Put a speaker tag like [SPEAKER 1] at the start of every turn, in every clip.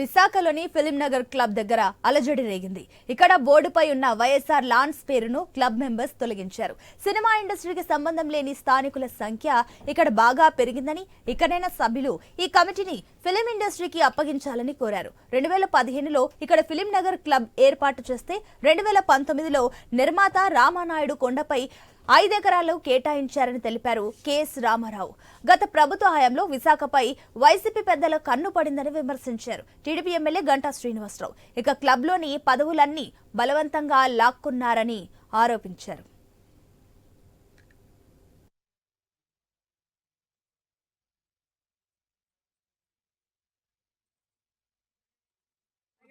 [SPEAKER 1] విశాఖలోని film Nagar club దగ్గర అలజడి రేగింది. ఇక్కడ బోర్డుపై ఉన్న వైఎస్ఆర్ లాన్స్ పేరును క్లబ్ మెంబర్స్ తొలగించారు. సినిమా ఇండస్ట్రీకి సంబంధం లేని స్థానికుల సంఖ్య ఇక్కడ బాగా పెరిగిందని ఇక్కడైన సభ్యులు ఈ కమిటీని ఫిలిం ఇండస్ట్రీకి అప్పగించాలని కోరారు. రెండు వేల పదిహేనులో ఇక్కడ ఫిలిం నగర్ క్లబ్ ఏర్పాటు చేస్తే రెండు వేల పంతొమ్మిదిలో నిర్మాత రామానాయుడు కొండపై ఐదెకరాలు కేటాయించారని తెలిపారు కెఎస్ రామారావు. గత ప్రభుత్వ హయాంలో విశాఖపై వైసీపీ పెద్దల కన్ను పడిందని విమర్శించారు. TDP MLA Ganta Srinivasarao. ఇక క్లబ్లోని పదవులన్నీ బలవంతంగా లాక్కున్నారని ఆరోపించారు.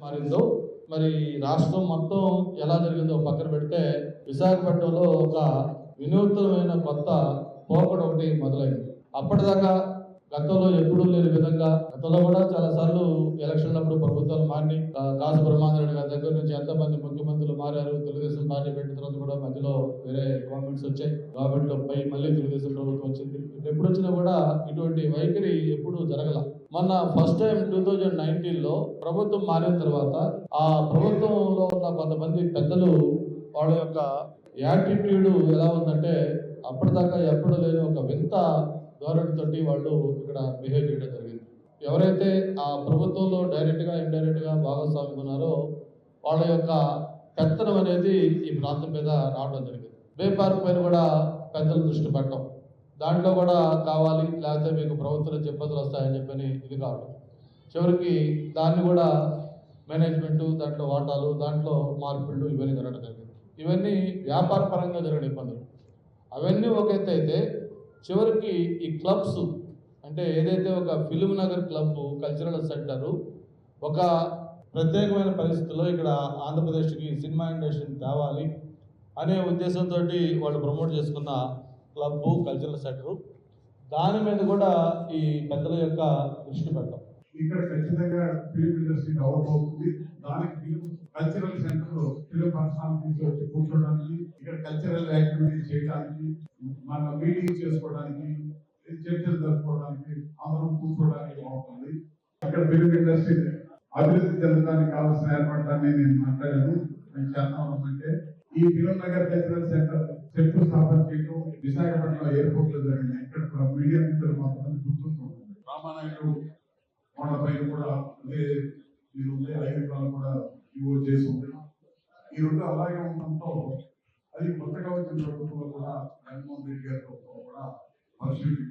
[SPEAKER 2] మారిందో మరి రాష్ట్రం మొత్తం ఎలా జరిగిందో పక్కన పెడితే విశాఖపట్నంలో ఒక వినూత్నమైన కొత్త పోకడ ఒకటి మొదలైంది. అప్పటిదాకా గతంలో ఎప్పుడూ లేని విధంగా గతంలో కూడా చాలా సార్లు ఎలక్షన్ అప్పుడు ప్రభుత్వాలు మారి కాసు బ్రహ్మాందరెడ్డి గారి దగ్గర నుంచి ఎంతమంది ముఖ్యమంత్రులు మారారు తెలుగుదేశం పార్టీ పెట్టిన తర్వాత కూడా మధ్యలో వేరే గవర్నమెంట్స్ వచ్చాయి. గవర్నమెంట్లో పై మళ్ళీ తెలుగుదేశం ప్రభుత్వం వచ్చింది. ఎప్పుడు వచ్చినా కూడా ఇటువంటి వైఖరి ఎప్పుడు జరగల. మొన్న ఫస్ట్ టైం టూ థౌజండ్ నైన్టీన్లో ప్రభుత్వం మారిన తర్వాత ఆ ప్రభుత్వంలో ఉన్న కొంతమంది పెద్దలు వాళ్ళ యొక్క యాటిట్యూడ్ ఎలా ఉందంటే అప్పటిదాకా ఎప్పుడు లేని ఒక వింత ధోరణితోటి వాళ్ళు ఇక్కడ బిహేవ్ చేయడం జరిగింది. ఎవరైతే ఆ ప్రభుత్వంలో డైరెక్ట్గా ఇండైరెక్ట్గా భాగస్వామ్యం ఉన్నారో వాళ్ళ యొక్క పెత్తనం అనేది ఈ ప్రాంతం మీద రావడం జరిగింది. బే పార్క్ పైన కూడా పెద్దలు దృష్టి పెట్టడం దాంట్లో కూడా కావాలి లేకపోతే మీకు ప్రభుత్వం నుంచి ఇబ్బందులు వస్తాయని చెప్పని ఇది కావడం చివరికి దాన్ని కూడా మేనేజ్మెంట్ దాంట్లో వాటాలు దాంట్లో మార్పులు ఇవన్నీ జరగడం జరిగింది. ఇవన్నీ వ్యాపార పరంగా జరిగిన ఇబ్బందులు. అవన్నీ ఒక ఎత్తు అయితే చివరికి ఈ క్లబ్స్ అంటే ఏదైతే ఒక film Nagar club cultural centre ఒక ప్రత్యేకమైన పరిస్థితుల్లో ఇక్కడ ఆంధ్రప్రదేశ్కి సినిమా ఇండస్ట్రీని తేవాలి అనే ఉద్దేశంతో వాళ్ళు ప్రమోట్ చేసుకున్న క్లబ్ కల్చరల్ సెంటరు. దాని మీద కూడా ఈ పెద్దల యొక్క దృష్టి పెట్టడం
[SPEAKER 3] ఇక్కడ ఖచ్చితంగా ఫిలిం ఇండస్ట్రీ డెవలప్ అవుతుంది. దానికి కల్చరల్ ఫిలిం వచ్చి కూర్చోడానికి ఇక్కడ కల్చరల్ యాక్టివిటీస్ చేయడానికి మన మీటింగ్ చేసుకోవడానికి చర్చలు జరుపుకోవడానికి అందరం కూర్చోవడానికి బాగుంటుంది. అక్కడ ఫిలిం ఇండస్ట్రీ అభివృద్ధి చెందడానికి కావాల్సిన ఏర్పడటాన్ని నేను మాట్లాడాను. నేను చేద్దాం అంటే ఈ ఫిలిం నగర్ కల్చరల్ సెంటర్ శంకుస్థాపన చేయడం విశాఖపట్నం ఎయిర్పోర్ట్లో జరిగింది. ఇక్కడ మీడియా మిత్రులు మాత్రం గుర్తుంటుంది రామానాయుడు వాళ్ళ పైన కూడా అదే ఐదు కూడా ఇవో చేసి ఈరోజు అలాగే ఉండటంతో అది కొత్తగా వచ్చిన ప్రభుత్వం కూడా జగన్మోహన్ రెడ్డి గారి ప్రభుత్వం కూడా పరిశీలి